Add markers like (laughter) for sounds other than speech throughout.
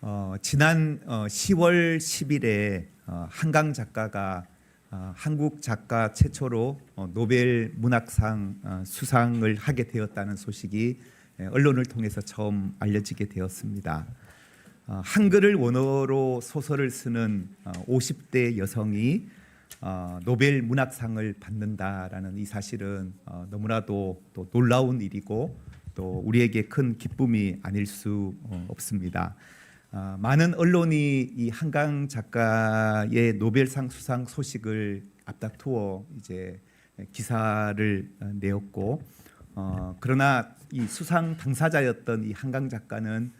어, 지난 어, 10월 10일에 어, 한강 작가가 어, 한국 작가 최초로 어, 노벨 문학상 어, 수상을 하게 되었다는 소식이 에, 언론을 통해서 처음 알려지게 되었습니다. 어, 한글을 원어로 소설을 쓰는 어, 50대 여성이 어, 노벨 문학상을 받는다라는 이 사실은 어, 너무나도 또 놀라운 일이고 또 우리에게 큰 기쁨이 아닐 수 어, 없습니다. 어, 많은 언론이 이 한강 작가의 노벨상 수상 소식을 앞다투어 이제 기사를 어, 내었고 어, 그러나 이 수상 당사자였던 이 한강 작가는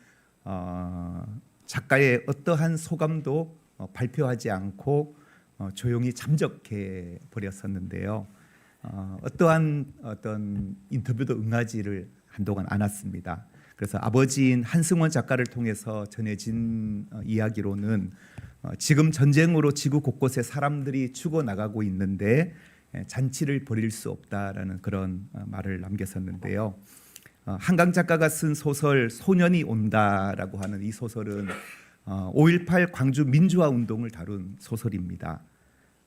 어, 작가의 어떠한 소감도 어, 발표하지 않고 어, 조용히 잠적해 버렸었는데요. 어, 어떠한 어떤 인터뷰도 응하지를 한동안 않았습니다. 그래서 아버지인 한승원 작가를 통해서 전해진 어, 이야기로는 어, 지금 전쟁으로 지구 곳곳에 사람들이 죽어 나가고 있는데 에, 잔치를 벌일 수 없다라는 그런 어, 말을 남겼었는데요. 어, 한강 작가가 쓴 소설 소년이 온다라고 하는 이 소설은 어, 5.18 광주 민주화 운동을 다룬 소설입니다.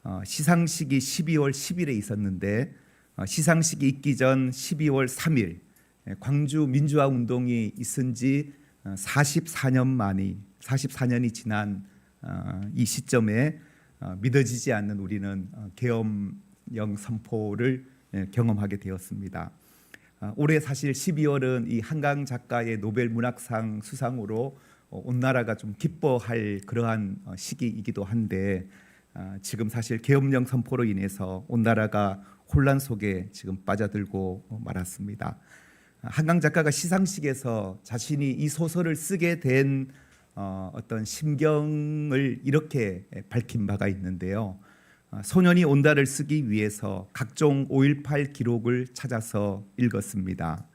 어, 시상식이 12월 10일에 있었는데 어, 시상식이 있기 전 12월 3일 예, 광주 민주화 운동이 있은 지 어, 44년 만이 44년이 지난 어, 이 시점에 어, 믿어지지 않는 우리는 어, 계엄령 선포를 예, 경험하게 되었습니다. 아, 올해 사실 12월은 이 한강 작가의 노벨 문학상 수상으로 어, 온 나라가 좀 기뻐할 그러한 어, 시기이기도 한데 아, 지금 사실 계엄령 선포로 인해서 온 나라가 혼란 속에 지금 빠져들고 어, 말았습니다. 아, 한강 작가가 시상식에서 자신이 이 소설을 쓰게 된 어, 어떤 심경을 이렇게 밝힌 바가 있는데요. 아, 소년이 온다를 쓰기 위해서 각종 5.18 기록을 찾아서 읽었습니다.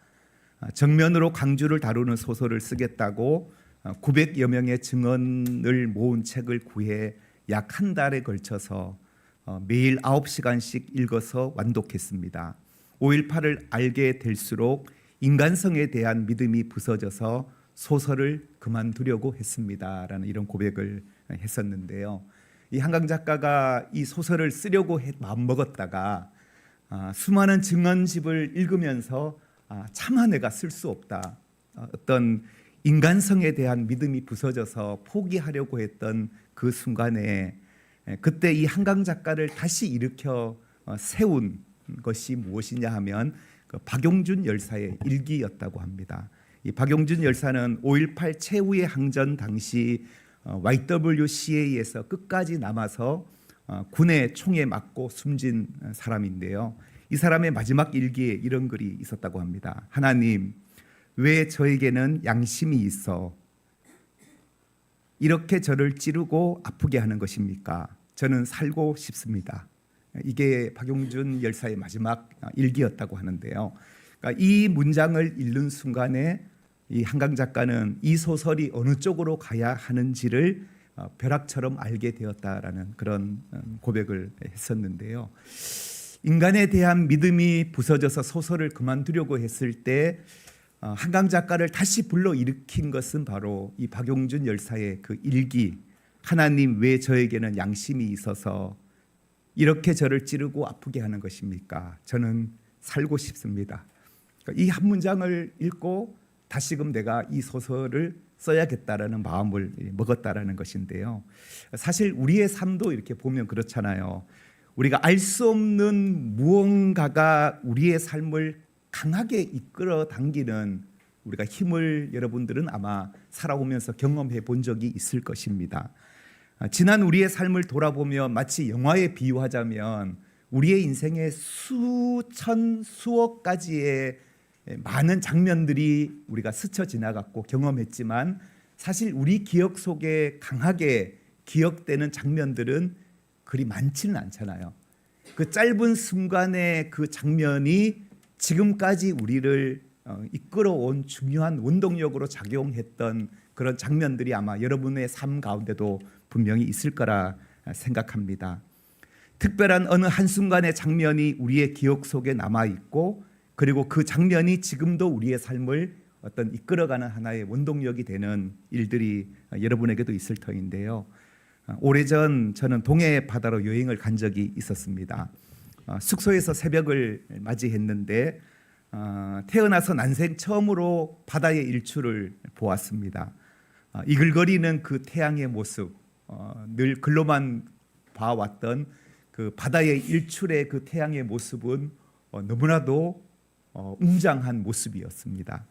아, 정면으로 광주를 다루는 소설을 쓰겠다고 900여 명의 증언을 모은 책을 구해 약 한 달에 걸쳐서 어, 매일 9시간씩 읽어서 완독했습니다. 5.18을 알게 될수록 인간성에 대한 믿음이 부서져서 소설을 그만두려고 했습니다라는 이런 고백을 했었는데요. 이 한강 작가가 이 소설을 쓰려고 해- 마음 먹었다가 아, 수많은 증언집을 읽으면서 아, 차마 내가 쓸 수 없다. 어, 어떤 인간성에 대한 믿음이 부서져서 포기하려고 했던 그 순간에 에, 그때 이 한강 작가를 다시 일으켜 어, 세운 것이 무엇이냐 하면 그 박용준 열사의 일기였다고 합니다. 이 박용준 열사는 5.18 최후의 항전 당시 어, YWCA에서 끝까지 남아서 어, 군의 총에 맞고 숨진 어, 사람인데요. 이 사람의 마지막 일기에 이런 글이 있었다고 합니다. 하나님, 왜 저에게는 양심이 있어 이렇게 저를 찌르고 아프게 하는 것입니까? 저는 살고 싶습니다. 이게 박용준 열사의 마지막 일기였다고 하는데요. 그러니까 이 문장을 읽는 순간에 이 한강 작가는 이 소설이 어느 쪽으로 가야 하는지를 어, 벼락처럼 알게 되었다라는 그런 음, 고백을 했었는데요. 인간에 대한 믿음이 부서져서 소설을 그만두려고 했을 때 어, 한강 작가를 다시 불러 일으킨 것은 바로 이 박용준 열사의 그 일기 하나님 왜 저에게는 양심이 있어서 이렇게 저를 찌르고 아프게 하는 것입니까? 저는 살고 싶습니다. 이 한 문장을 읽고 다시금 내가 이 소설을 써야겠다라는 마음을 먹었다라는 것인데요. 사실 우리의 삶도 이렇게 보면 그렇잖아요. 우리가 알 수 없는 무언가가 우리의 삶을 강하게 이끌어 당기는 우리가 힘을 여러분들은 아마 살아오면서 경험해 본 적이 있을 것입니다. 아, 지난 우리의 삶을 돌아보며 마치 영화에 비유하자면 우리의 인생의 수천 수억 가지의 많은 장면들이 우리가 스쳐 지나갔고 경험했지만 사실 우리 기억 속에 강하게 기억되는 장면들은 그리 많지는 않잖아요. 그 짧은 순간의 그 장면이 지금까지 우리를 어, 이끌어온 중요한 원동력으로 작용했던 그런 장면들이 아마 여러분의 삶 가운데도 분명히 있을 거라 생각합니다. 특별한 어느 한순간의 장면이 우리의 기억 속에 남아 있고 그리고 그 장면이 지금도 우리의 삶을 어떤 이끌어가는 하나의 원동력이 되는 일들이 여러분에게도 있을 터인데요. 어, 오래전 저는 동해 바다로 여행을 간 적이 있었습니다. 어, 숙소에서 새벽을 맞이했는데 어, 태어나서 난생 처음으로 바다의 일출을 보았습니다. 어, 이글거리는 그 태양의 모습, 어, 늘 글로만 봐왔던 그 바다의 일출의 그 태양의 모습은 어, 너무나도 어, 웅장한 모습이었습니다.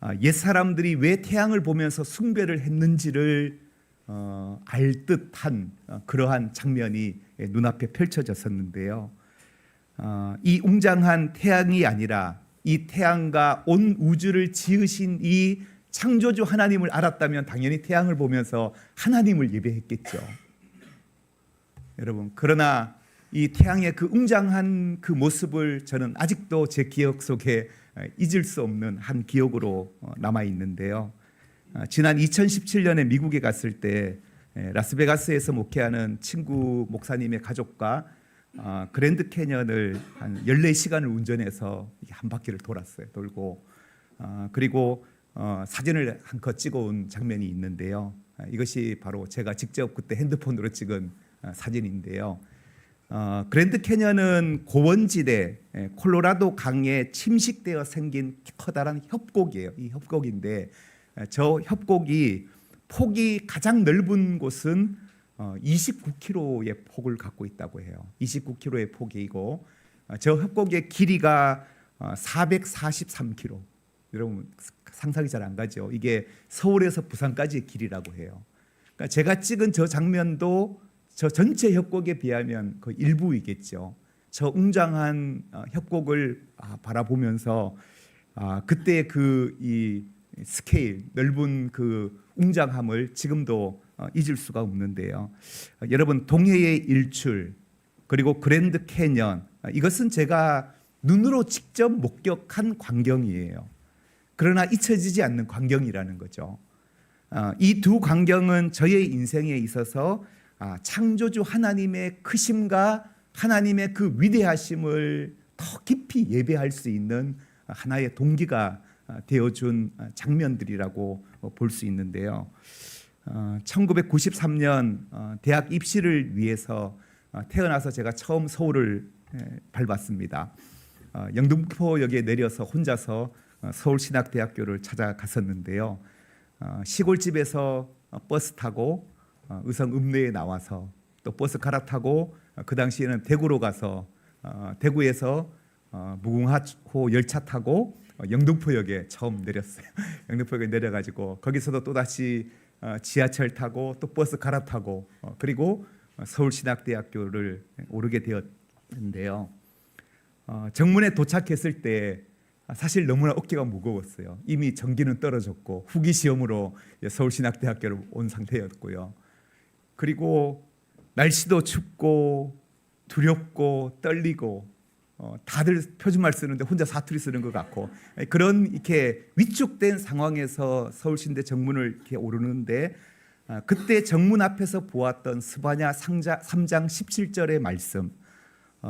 아, 옛 사람들이 왜 태양을 보면서 숭배를 했는지를 어, 알 듯한 어, 그러한 장면이 예, 눈앞에 펼쳐졌었는데요. 어, 이 웅장한 태양이 아니라 이 태양과 온 우주를 지으신 이 창조주 하나님을 알았다면 당연히 태양을 보면서 하나님을 예배했겠죠. 여러분 그러나 이 태양의 그 웅장한 그 모습을 저는 아직도 제 기억 속에 어, 잊을 수 없는 한 기억으로 어, 남아 있는데요. 어, 지난 2017년에 미국에 갔을 때 에, 라스베가스에서 목회하는 친구 목사님의 가족과 어, 그랜드 캐년을 한 14시간을 운전해서 한 바퀴를 돌았어요. 돌고 어, 그리고 어, 사진을 한 컷 찍어온 장면이 있는데요. 아, 이것이 바로 제가 직접 그때 핸드폰으로 찍은 어, 사진인데요. 어, 그랜드 캐년은 고원지대 예, 콜로라도 강에 침식되어 생긴 커다란 협곡이에요. 이 협곡인데 에, 저 협곡이 폭이 가장 넓은 곳은 어, 29km의 폭을 갖고 있다고 해요. 29km의 폭이고 어, 저 협곡의 길이가 어, 443km. 여러분 상상이 잘 안 가죠. 이게 서울에서 부산까지의 길이라고 해요. 그러니까 제가 찍은 저 장면도 저 전체 협곡에 비하면 그 일부이겠죠. 저 웅장한 어, 협곡을 아, 바라보면서 아, 그때 그 이 스케일 넓은 그 웅장함을 지금도 어, 잊을 수가 없는데요. 어, 여러분 동해의 일출 그리고 그랜드 캐년 아, 이것은 제가 눈으로 직접 목격한 광경이에요. 그러나 잊혀지지 않는 광경이라는 거죠. 아, 이두 광경은 저의 인생에 있어서 아, 창조주 하나님의 크심과 하나님의 그 위대하심을 더 깊이 예배할 수 있는 하나의 동기가 아, 되어준 아, 장면들이라고 볼 수 있는데요. 어, 1993년 어, 대학 입시를 위해서 어, 태어나서 제가 처음 서울을 에, 밟았습니다. 어, 영등포역에 내려서 혼자서 어, 서울신학대학교를 찾아갔었는데요. 어, 시골집에서 어, 버스 타고 어, 의성 읍내에 나와서 또 버스 갈아타고 어, 그 당시에는 대구로 가서 어, 대구에서 어, 무궁화호 열차 타고 어, 영등포역에 처음 내렸어요. (laughs) 영등포역에 내려가지고 거기서도 또 다시 어, 지하철 타고 또 버스 갈아타고 어, 그리고 어, 서울신학대학교를 오르게 되었는데요. 어, 정문에 도착했을 때 사실 너무나 어깨가 무거웠어요. 이미 전기는 떨어졌고 후기 시험으로 서울신학대학교를 온 상태였고요. 그리고 날씨도 춥고 두렵고 떨리고 어, 다들 표준말 쓰는데 혼자 사투리 쓰는 것 같고 에, 그런 이렇게 위축된 상황에서 서울신대 정문을 이렇게 오르는데 아, 그때 정문 앞에서 보았던 스바냐 상자 3장 17절의 말씀 어,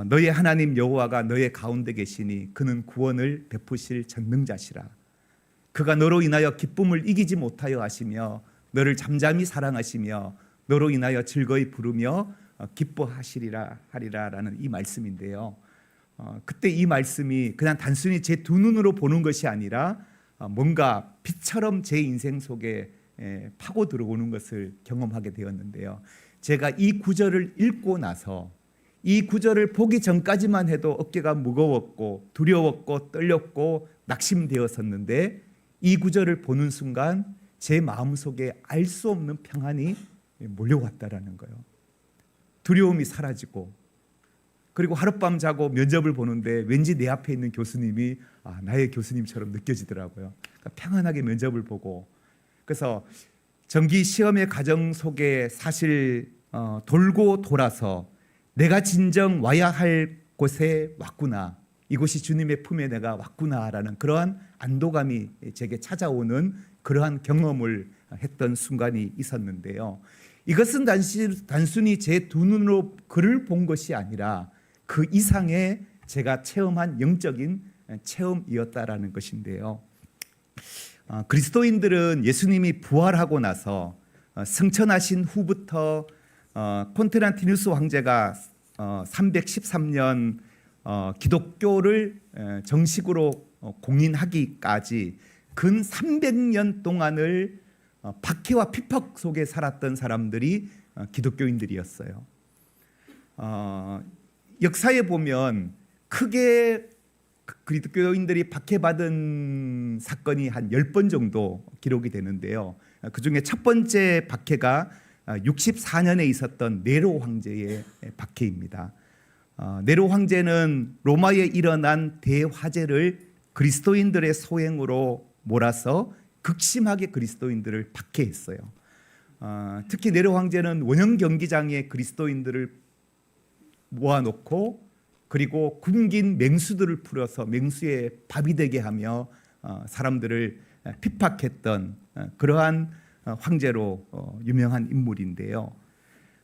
너의 하나님 여호와가 너의 가운데 계시니 그는 구원을 베푸실 전능자시라 그가 너로 인하여 기쁨을 이기지 못하여 하시며 너를 잠잠히 사랑하시며 너로 인하여 즐거이 부르며 어, 기뻐하시리라 하리라라는 이 말씀인데요. 어, 그때 이 말씀이 그냥 단순히 제 두 눈으로 보는 것이 아니라 어, 뭔가 빛처럼 제 인생 속에 에, 파고 들어오는 것을 경험하게 되었는데요. 제가 이 구절을 읽고 나서 이 구절을 보기 전까지만 해도 어깨가 무거웠고 두려웠고 떨렸고 낙심되었었는데 이 구절을 보는 순간 제 마음 속에 알 수 없는 평안이 몰려왔다라는 거예요. 두려움이 사라지고 그리고 하룻밤 자고 면접을 보는데 왠지 내 앞에 있는 교수님이 아, 나의 교수님처럼 느껴지더라고요. 그러니까 평안하게 면접을 보고 그래서 정기 시험의 과정 속에 사실 어, 돌고 돌아서 내가 진정 와야 할 곳에 왔구나. 이곳이 주님의 품에 내가 왔구나라는 그러한 안도감이 제게 찾아오는 그러한 경험을 했던 순간이 있었는데요. 이것은 단순히 제 두 눈으로 글을 본 것이 아니라 그 이상의 제가 체험한 영적인 체험이었다라는 것인데요. 어, 그리스도인들은 예수님이 부활하고 나서 어, 승천하신 후부터 어, 콘스탄티누스 황제가 어, 313년 어, 기독교를 에, 정식으로 어, 공인하기까지 근 300년 동안을 어, 박해와 핍박 속에 살았던 사람들이 어, 기독교인들이었어요. 어, 역사에 보면 크게 그- 그리스도인들이 박해받은 사건이 한 10번 정도 기록이 되는데요. 그 중에 첫 번째 박해가 64년에 있었던 네로 황제의 박해입니다. 어, 네로 황제는 로마에 일어난 대화재를 그리스도인들의 소행으로 몰아서 극심하게 그리스도인들을 박해했어요. 어, 특히 네로 황제는 원형 경기장에 그리스도인들을 모아놓고 그리고 굶긴 맹수들을 풀어서 맹수의 밥이 되게 하며 어, 사람들을 핍박했던 어, 그러한 어, 황제로 어, 유명한 인물인데요.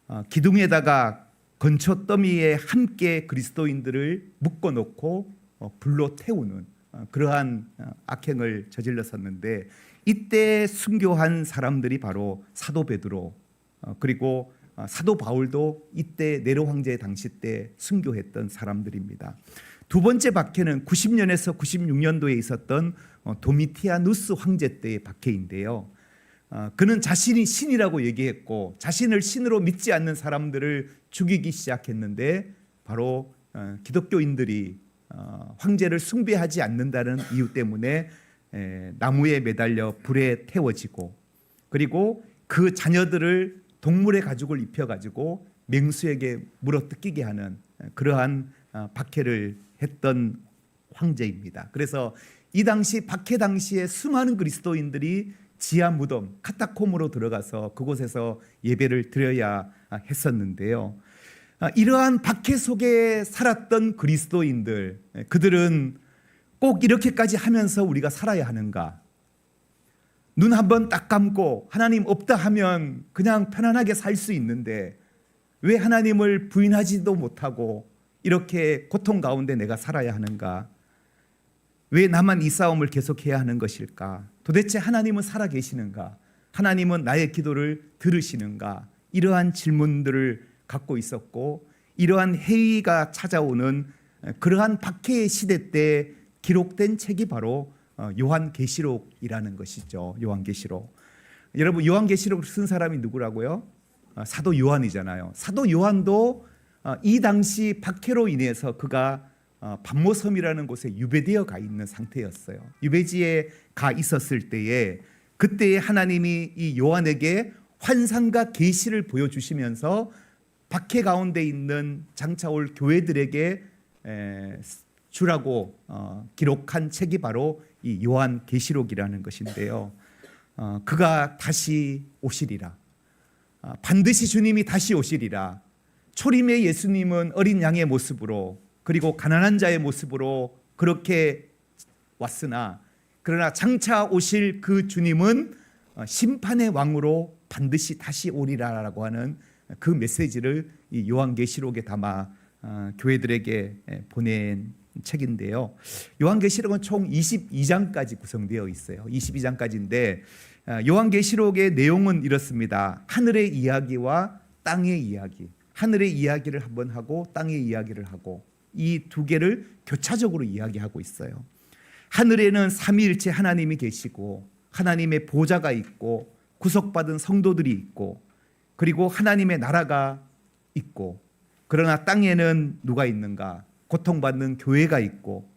어, 기둥에다가 건초 더미에 함께 그리스도인들을 묶어놓고 어, 불로 태우는 어, 그러한 어, 악행을 저질렀었는데 이때 순교한 사람들이 바로 사도 베드로 어, 그리고 어, 사도 바울도 이때 네로 황제 당시 때 순교했던 사람들입니다. 두 번째 박해는 90년에서 96년도에 있었던 어, 도미티아누스 황제 때의 박해인데요. 어, 그는 자신이 신이라고 얘기했고 자신을 신으로 믿지 않는 사람들을 죽이기 시작했는데 바로 어, 기독교인들이 어, 황제를 숭배하지 않는다는 이유 때문에 에, 나무에 매달려 불에 태워지고 그리고 그 자녀들을 동물의 가죽을 입혀 가지고 맹수에게 물어 뜯기게 하는 그러한 어, 박해를 했던 황제입니다. 그래서 이 당시 박해 당시에 수많은 그리스도인들이 지하 무덤 카타콤으로 들어가서 그곳에서 예배를 드려야 했었는데요. 아, 이러한 박해 속에 살았던 그리스도인들 그들은 꼭 이렇게까지 하면서 우리가 살아야 하는가? 눈 한번 딱 감고 하나님 없다 하면 그냥 편안하게 살 수 있는데 왜 하나님을 부인하지도 못하고 이렇게 고통 가운데 내가 살아야 하는가? 왜 나만 이 싸움을 계속해야 하는 것일까? 도대체 하나님은 살아 계시는가? 하나님은 나의 기도를 들으시는가? 이러한 질문들을 갖고 있었고 이러한 회의가 찾아오는 그러한 박해의 시대 때 기록된 책이 바로 어, 요한계시록이라는 것이죠. 요한계시록. 여러분 요한계시록을 쓴 사람이 누구라고요? 어, 사도 요한이잖아요. 사도 요한도 어, 이 당시 박해로 인해서 그가 어, 반모섬이라는 곳에 유배되어 가 있는 상태였어요. 유배지에 가 있었을 때에 그때에 하나님이 이 요한에게 환상과 계시를 보여주시면서 박해 가운데 있는 장차 올 교회들에게 에, 주라고 어, 기록한 책이 바로 이 요한 계시록이라는 것인데요. 어, 그가 다시 오시리라. 아, 반드시 주님이 다시 오시리라. 초림의 예수님은 어린 양의 모습으로 그리고 가난한 자의 모습으로 그렇게 왔으나 그러나 장차 오실 그 주님은 어, 심판의 왕으로 반드시 다시 오리라라고 하는 그 메시지를 이 요한계시록에 담아 어, 교회들에게 에, 보낸 책인데요. 요한계시록은 총 22장까지 구성되어 있어요. 22장까지인데 어, 요한계시록의 내용은 이렇습니다. 하늘의 이야기와 땅의 이야기. 하늘의 이야기를 한번 하고 땅의 이야기를 하고 이 두 개를 교차적으로 이야기하고 있어요. 하늘에는 삼위일체 하나님이 계시고 하나님의 보좌가 있고 구속받은 성도들이 있고 그리고 하나님의 나라가 있고 그러나 땅에는 누가 있는가? 고통받는 교회가 있고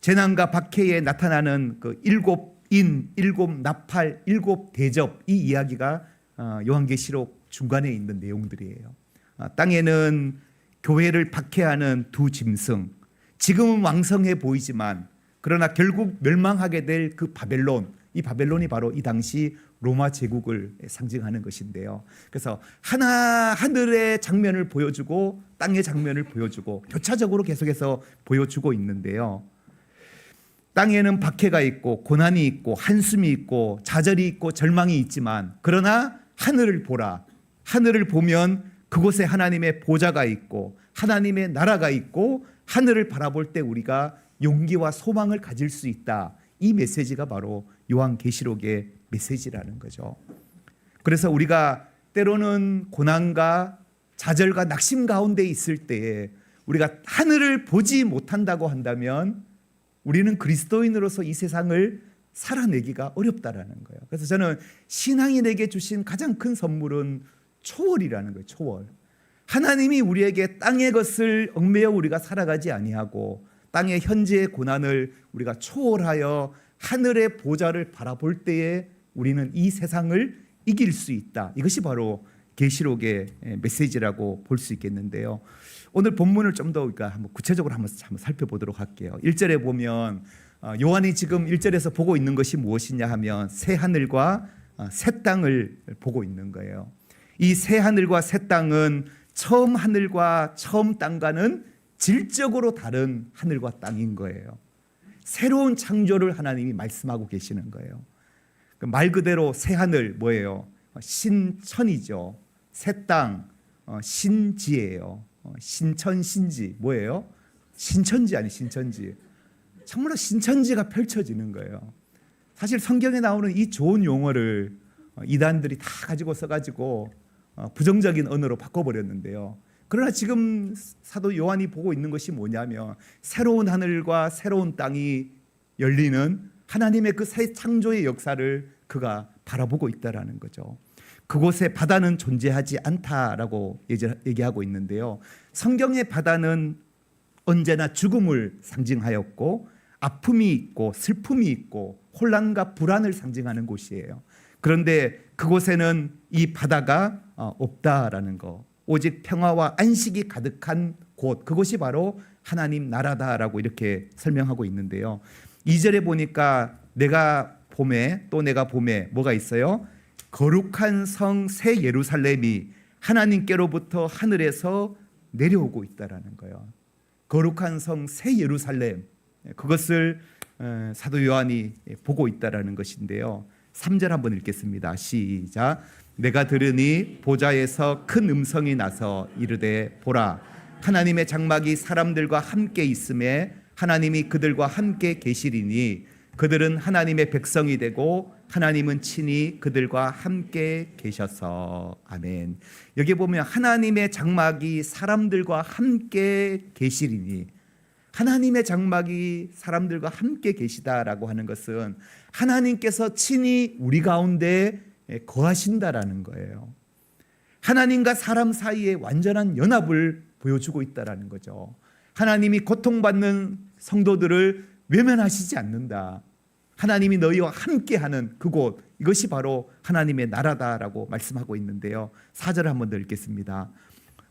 재난과 박해에 나타나는 그 일곱 인, 일곱 나팔, 일곱 대접 이 이야기가 어, 요한계시록 중간에 있는 내용들이에요. 아, 땅에는 교회를 박해하는 두 짐승. 지금은 왕성해 보이지만 그러나 결국 멸망하게 될 그 바벨론. 이 바벨론이 바로 이 당시 로마 제국을 상징하는 것인데요. 그래서 하나 하늘의 장면을 보여주고 땅의 장면을 보여주고 교차적으로 계속해서 보여주고 있는데요. 땅에는 박해가 있고 고난이 있고 한숨이 있고 좌절이 있고 절망이 있지만 그러나 하늘을 보라. 하늘을 보면 그곳에 하나님의 보좌가 있고 하나님의 나라가 있고 하늘을 바라볼 때 우리가 용기와 소망을 가질 수 있다. 이 메시지가 바로 요한 계시록의 메시지라는 거죠. 그래서 우리가 때로는 고난과 좌절과 낙심 가운데 있을 때에 우리가 하늘을 보지 못한다고 한다면 우리는 그리스도인으로서 이 세상을 살아내기가 어렵다라는 거예요. 그래서 저는 신앙이 내게 주신 가장 큰 선물은 초월이라는 거예요. 초월. 하나님이 우리에게 땅의 것을 얽매여 우리가 살아가지 아니하고 땅의 현재의 고난을 우리가 초월하여 하늘의 보좌를 바라볼 때에 우리는 이 세상을 이길 수 있다. 이것이 바로 계시록의 메시지라고 볼 수 있겠는데요. 오늘 본문을 좀더 그러니까 한번 구체적으로 한번, 한번 살펴보도록 할게요. 1절에 보면 어, 요한이 지금 1절에서 보고 있는 것이 무엇이냐 하면 새 하늘과 어, 새 땅을 보고 있는 거예요. 이 새 하늘과 새 땅은 처음 하늘과 처음 땅과는 질적으로 다른 하늘과 땅인 거예요. 새로운 창조를 하나님이 말씀하고 계시는 거예요. 그말 그대로 새 하늘 뭐예요? 어, 신천이죠. 새 땅, 어, 신지예요. 어, 신천 신지 뭐예요? 신천지 아니 신천지. 정말로 신천지가 펼쳐지는 거예요. 사실 성경에 나오는 이 좋은 용어를 어, 이단들이 다 가지고 써가지고 어, 부정적인 언어로 바꿔버렸는데요. 그러나 지금 사도 요한이 보고 있는 것이 뭐냐면 새로운 하늘과 새로운 땅이 열리는 하나님의 그 새 창조의 역사를 그가 바라보고 있다라는 거죠. 그곳에 바다는 존재하지 않다라고 얘기하고 있는데요. 성경의 바다는 언제나 죽음을 상징하였고 아픔이 있고 슬픔이 있고 혼란과 불안을 상징하는 곳이에요. 그런데 그곳에는 이 바다가 어, 없다라는 거. 오직 평화와 안식이 가득한 곳. 그곳이 바로 하나님 나라다라고 이렇게 설명하고 있는데요. 2절에 보니까 내가 봄에 또 내가 봄에 뭐가 있어요? 거룩한 성 새 예루살렘이 하나님께로부터 하늘에서 내려오고 있다라는 거예요. 거룩한 성 새 예루살렘 그것을 어, 사도 요한이 보고 있다라는 것인데요. 3절 한번 읽겠습니다. 시작. 내가 들으니 보좌에서 큰 음성이 나서 이르되 보라 하나님의 장막이 사람들과 함께 있음에 하나님이 그들과 함께 계시리니 그들은 하나님의 백성이 되고 하나님은 친히 그들과 함께 계셔서 아멘. 여기 보면 하나님의 장막이 사람들과 함께 계시리니 하나님의 장막이 사람들과 함께 계시다라고 하는 것은 하나님께서 친히 우리 가운데 거하신다라는 거예요. 하나님과 사람 사이의 완전한 연합을 보여주고 있다라는 거죠. 하나님이 고통받는 성도들을 외면하시지 않는다. 하나님이 너희와 함께하는 그곳 이것이 바로 하나님의 나라다라고 말씀하고 있는데요. 4절 한번 더 읽겠습니다.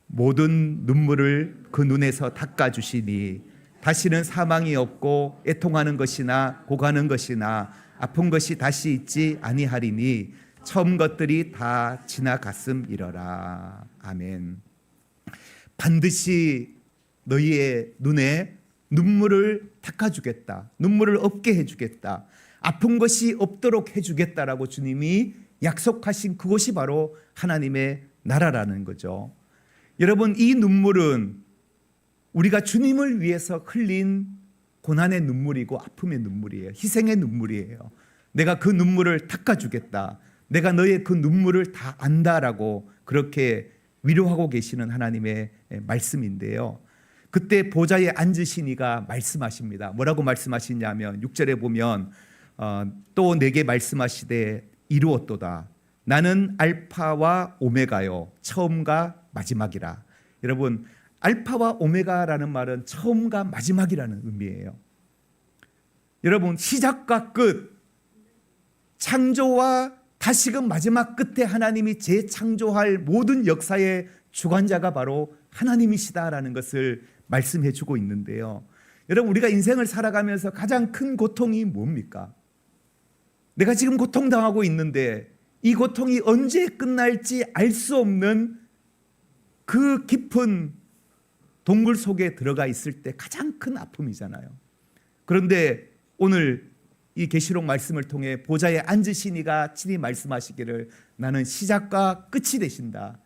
모든 눈물을 그 눈에서 닦아 주시니 다시는 사망이 없고 애통하는 것이나 고가는 것이나 아픈 것이 다시 있지 아니하리니 처음 것들이 다 지나갔음이러라. 아멘. 반드시 너희의 눈에 눈물을 닦아주겠다. 눈물을 없게 해주겠다. 아픈 것이 없도록 해주겠다라고 주님이 약속하신 그것이 바로 하나님의 나라라는 거죠. 여러분, 이 눈물은 우리가 주님을 위해서 흘린 고난의 눈물이고 아픔의 눈물이에요. 희생의 눈물이에요. 내가 그 눈물을 닦아주겠다. 내가 너의 그 눈물을 다 안다라고 그렇게 위로하고 계시는 하나님의 말씀인데요. 그때 보좌에 앉으시니가 말씀하십니다. 뭐라고 말씀하시냐면 6절에 보면 어, 또 내게 말씀하시되 이루었도다. 나는 알파와 오메가요. 처음과 마지막이라. 여러분 알파와 오메가라는 말은 처음과 마지막이라는 의미예요. 여러분 시작과 끝 창조와 다시금 마지막 끝에 하나님이 재창조할 모든 역사의 주관자가 바로 하나님이시다라는 것을 말씀해 주고 있는데요. 여러분 우리가 인생을 살아가면서 가장 큰 고통이 뭡니까? 내가 지금 고통당하고 있는데 이 고통이 언제 끝날지 알 수 없는 그 깊은 동굴 속에 들어가 있을 때 가장 큰 아픔이잖아요. 그런데 오늘 이 계시록 말씀을 통해 보좌에 앉으시니가 친히 말씀하시기를 나는 시작과 끝이 되신다.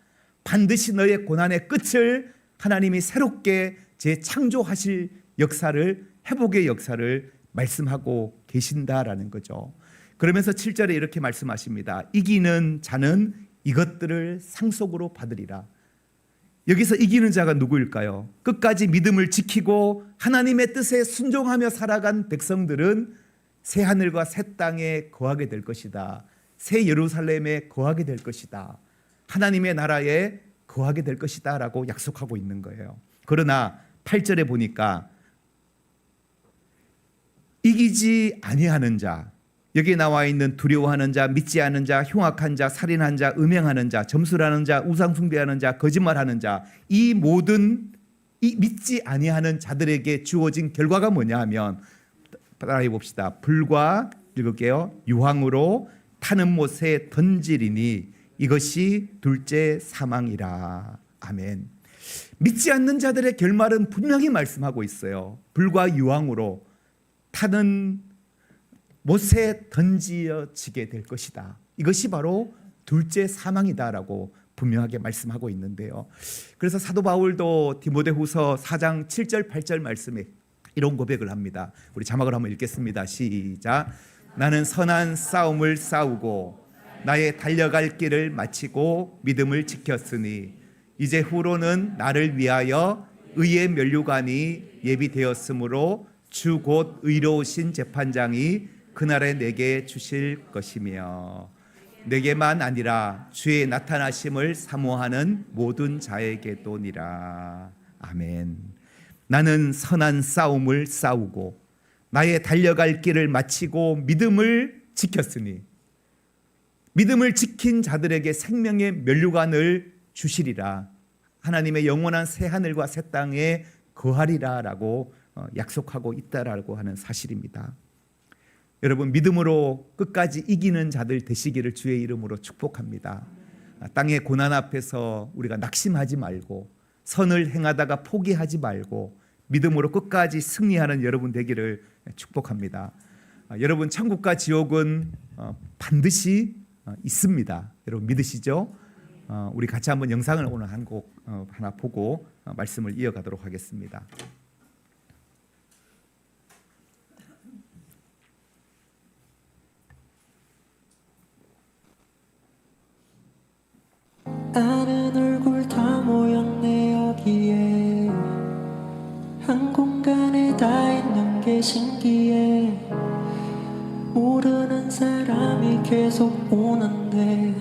반드시 너의 고난의 끝을 하나님이 새롭게 재창조하실 역사를 회복의 역사를 말씀하고 계신다라는 거죠. 그러면서 7절에 이렇게 말씀하십니다. 이기는 자는 이것들을 상속으로 받으리라. 여기서 이기는 자가 누구일까요? 끝까지 믿음을 지키고 하나님의 뜻에 순종하며 살아간 백성들은 새 하늘과 새 땅에 거하게 될 것이다. 새 예루살렘에 거하게 될 것이다. 하나님의 나라에 거하게 될 것이다 라고 약속하고 있는 거예요. 그러나 8절에 보니까 이기지 아니하는 자 여기에 나와 있는 두려워하는 자, 믿지 않는 자, 흉악한 자, 살인한 자, 음행하는 자, 점술하는 자, 우상 숭배하는 자, 거짓말하는 자, 이 모든 이 믿지 아니하는 자들에게 주어진 결과가 뭐냐 하면 따라해 봅시다. 불과 읽을게요. 유황으로 타는 못에 던지리니 이것이 둘째 사망이라. 아멘. 믿지 않는 자들의 결말은 분명히 말씀하고 있어요. 불과 유황으로 타는 못에 던지어지게 될 것이다. 이것이 바로 둘째 사망이다라고 분명하게 말씀하고 있는데요. 그래서 사도 바울도 디모데후서 4장 7절 8절 말씀에 이런 고백을 합니다. 우리 자막을 한번 읽겠습니다. 시작. 나는 선한 싸움을 싸우고 나의 달려갈 길을 마치고 믿음을 지켰으니 이제 후로는 나를 위하여 의의 면류관이 예비되었으므로 주 곧 의로우신 재판장이 그날에 내게 주실 것이며 내게만 아니라 주의 나타나심을 사모하는 모든 자에게도니라. 아멘. 나는 선한 싸움을 싸우고 나의 달려갈 길을 마치고 믿음을 지켰으니 믿음을 지킨 자들에게 생명의 면류관을 주시리라. 하나님의 영원한 새 하늘과 새 땅에 거하리라라고 어, 약속하고 있다라고 하는 사실입니다. 여러분 믿음으로 끝까지 이기는 자들 되시기를 주의 이름으로 축복합니다. 아, 땅의 고난 앞에서 우리가 낙심하지 말고 선을 행하다가 포기하지 말고 믿음으로 끝까지 승리하는 여러분 되기를 축복합니다. 아, 여러분 천국과 지옥은 어, 반드시 어, 있습니다. 여러분 믿으시죠? 어, 우리 같이 한번 영상을 오늘 한 곡 하나 보고 말씀을 이어가도록 하겠습니다. 아는 얼굴 다 모였네 여기에. 한 공간에 다 있는 게 신기해. 모르는 사람이 계속 오는데.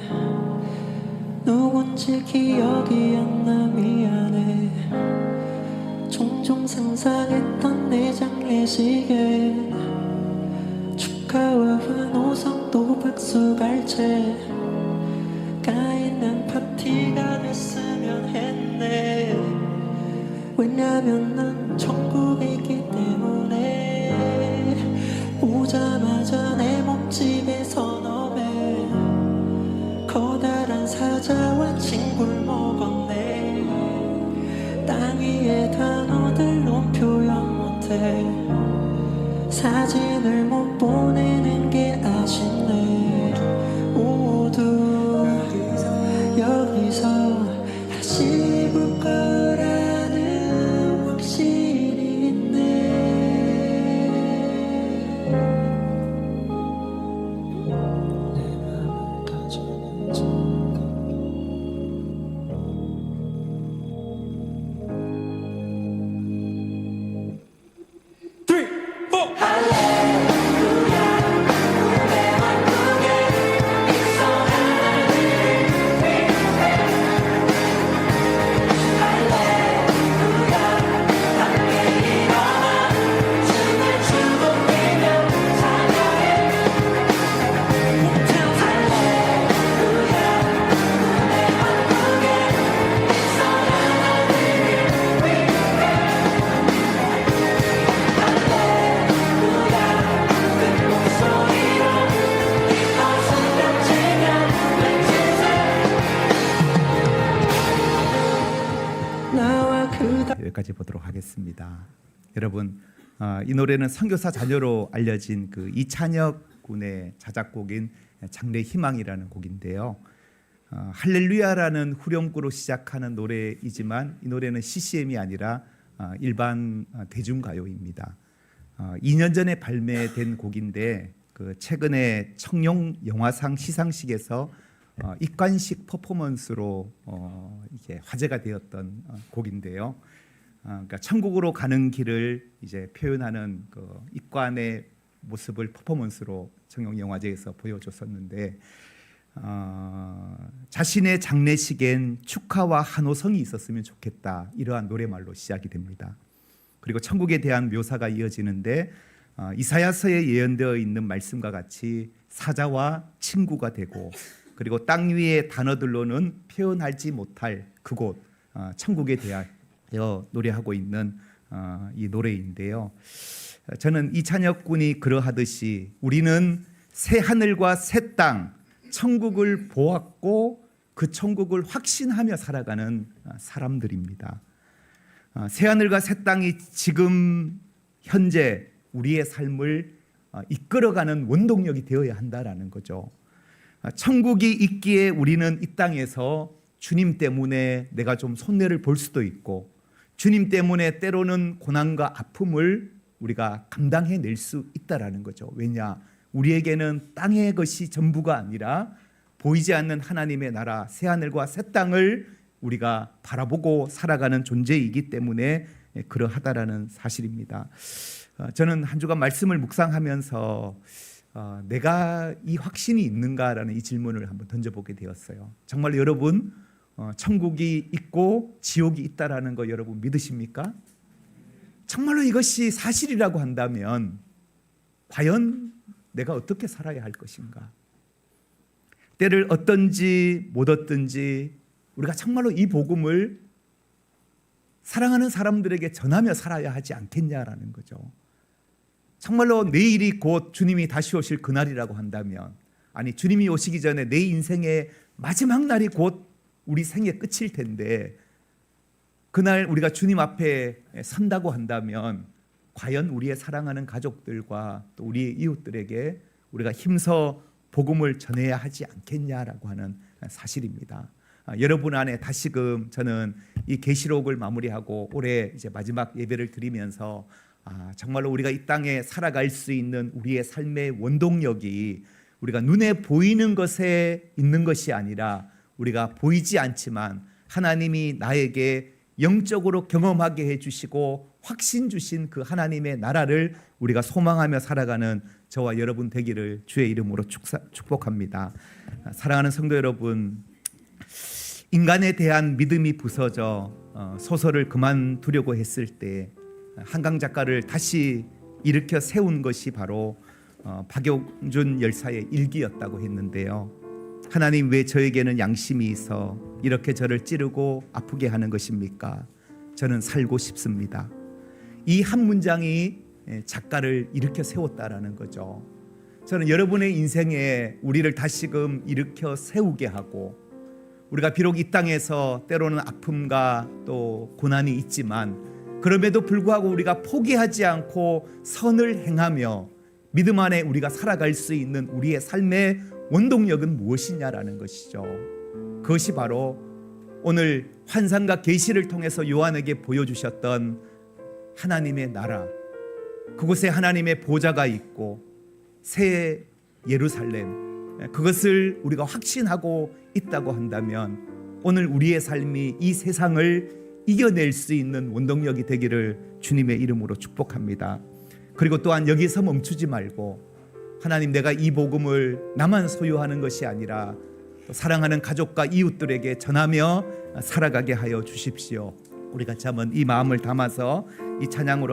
누군지 기억이 안 나 미안해. 종종 상상했던 내 장례식에. 축하와 환호성 또 박수 갈채 사진을 못 보내는 여기까지 보도록 하겠습니다. 여러분 아, 이 노래는 선교사 자녀로 알려진 그 이찬혁 군의 자작곡인 장래 희망이라는 곡인데요. 어, 할렐루야라는 후렴구로 시작하는 노래이지만 이 노래는 CCM이 아니라 아, 일반 아, 대중 가요입니다. 어, 2년 전에 발매된 곡인데 그 최근에 청룡 영화상 시상식에서 어, 입관식 퍼포먼스로 어, 이게 화제가 되었던 어, 곡인데요. 어, 그러니까 천국으로 가는 길을 이제 표현하는 그 입관의 모습을 퍼포먼스로 청룡 영화제에서 보여줬었는데 어, 자신의 장례식엔 축하와 한호성이 있었으면 좋겠다 이러한 노래말로 시작이 됩니다. 그리고 천국에 대한 묘사가 이어지는데 어, 이사야서에 예언되어 있는 말씀과 같이 사자와 친구가 되고 그리고 땅 위의 단어들로는 표현하지 못할 그곳 어, 천국에 대하여 노래하고 있는 어, 이 노래인데요. 저는 이찬혁 군이 그러하듯이 우리는 새 하늘과 새 땅 천국을 보았고 그 천국을 확신하며 살아가는 어, 사람들입니다. 어, 새 하늘과 새 땅이 지금 현재 우리의 삶을 어, 이끌어가는 원동력이 되어야 한다라는 거죠. 어, 천국이 있기에 우리는 이 땅에서 주님 때문에 내가 좀 손해를 볼 수도 있고 주님 때문에 때로는 고난과 아픔을 우리가 감당해 낼 수 있다라는 거죠. 왜냐? 우리에게는 땅의 것이 전부가 아니라 보이지 않는 하나님의 나라 새 하늘과 새 땅을 우리가 바라보고 살아가는 존재이기 때문에 그러하다라는 사실입니다. 어, 저는 한 주간 말씀을 묵상하면서 어, 내가 이 확신이 있는가라는 이 질문을 한번 던져보게 되었어요. 정말 여러분 어, 천국이 있고 지옥이 있다라는 거 여러분 믿으십니까? 정말로 이것이 사실이라고 한다면 과연 내가 어떻게 살아야 할 것인가? 때를 얻든지 못 얻든지 우리가 정말로 이 복음을 사랑하는 사람들에게 전하며 살아야 하지 않겠냐라는 거죠. 정말로 내일이 곧 주님이 다시 오실 그날이라고 한다면 아니 주님이 오시기 전에 내 인생의 마지막 날이 곧 우리 생의 끝일 텐데 그날 우리가 주님 앞에 선다고 한다면 과연 우리의 사랑하는 가족들과 또 우리의 이웃들에게 우리가 힘써 복음을 전해야 하지 않겠냐라고 하는 사실입니다. 아, 여러분 안에 다시금 저는 이 계시록을 마무리하고 올해 이제 마지막 예배를 드리면서 아, 정말로 우리가 이 땅에 살아갈 수 있는 우리의 삶의 원동력이 우리가 눈에 보이는 것에 있는 것이 아니라 우리가 보이지 않지만 하나님이 나에게 영적으로 경험하게 해주시고 확신 주신 그 하나님의 나라를 우리가 소망하며 살아가는 저와 여러분 되기를 주의 이름으로 축사, 축복합니다. 아, 사랑하는 성도 여러분, 인간에 대한 믿음이 부서져 어, 소설을 그만두려고 했을 때 한강 작가를 다시 일으켜 세운 것이 바로 어, 박용준 열사의 일기였다고 했는데요. 하나님 왜 저에게는 양심이 있어 이렇게 저를 찌르고 아프게 하는 것입니까? 저는 살고 싶습니다. 이 한 문장이 예, 작가를 일으켜 세웠다라는 거죠. 저는 여러분의 인생에 우리를 다시금 일으켜 세우게 하고 우리가 비록 이 땅에서 때로는 아픔과 또 고난이 있지만 그럼에도 불구하고 우리가 포기하지 않고 선을 행하며 믿음 안에 우리가 살아갈 수 있는 우리의 삶의 원동력은 무엇이냐라는 것이죠. 그것이 바로 오늘 환상과 계시를 통해서 요한에게 보여주셨던 하나님의 나라 그곳에 하나님의 보좌가 있고 새 예루살렘 그것을 우리가 확신하고 있다고 한다면 오늘 우리의 삶이 이 세상을 이겨낼 수 있는 원동력이 되기를 주님의 이름으로 축복합니다. 그리고 또한 여기서 멈추지 말고 하나님 내가 이 복음을 나만 소유하는 것이 아니라 또 사랑하는 가족과 이웃들에게 전하며 살아가게 하여 주십시오. 우리 같이 한번 이 마음을 담아서 이 찬양으로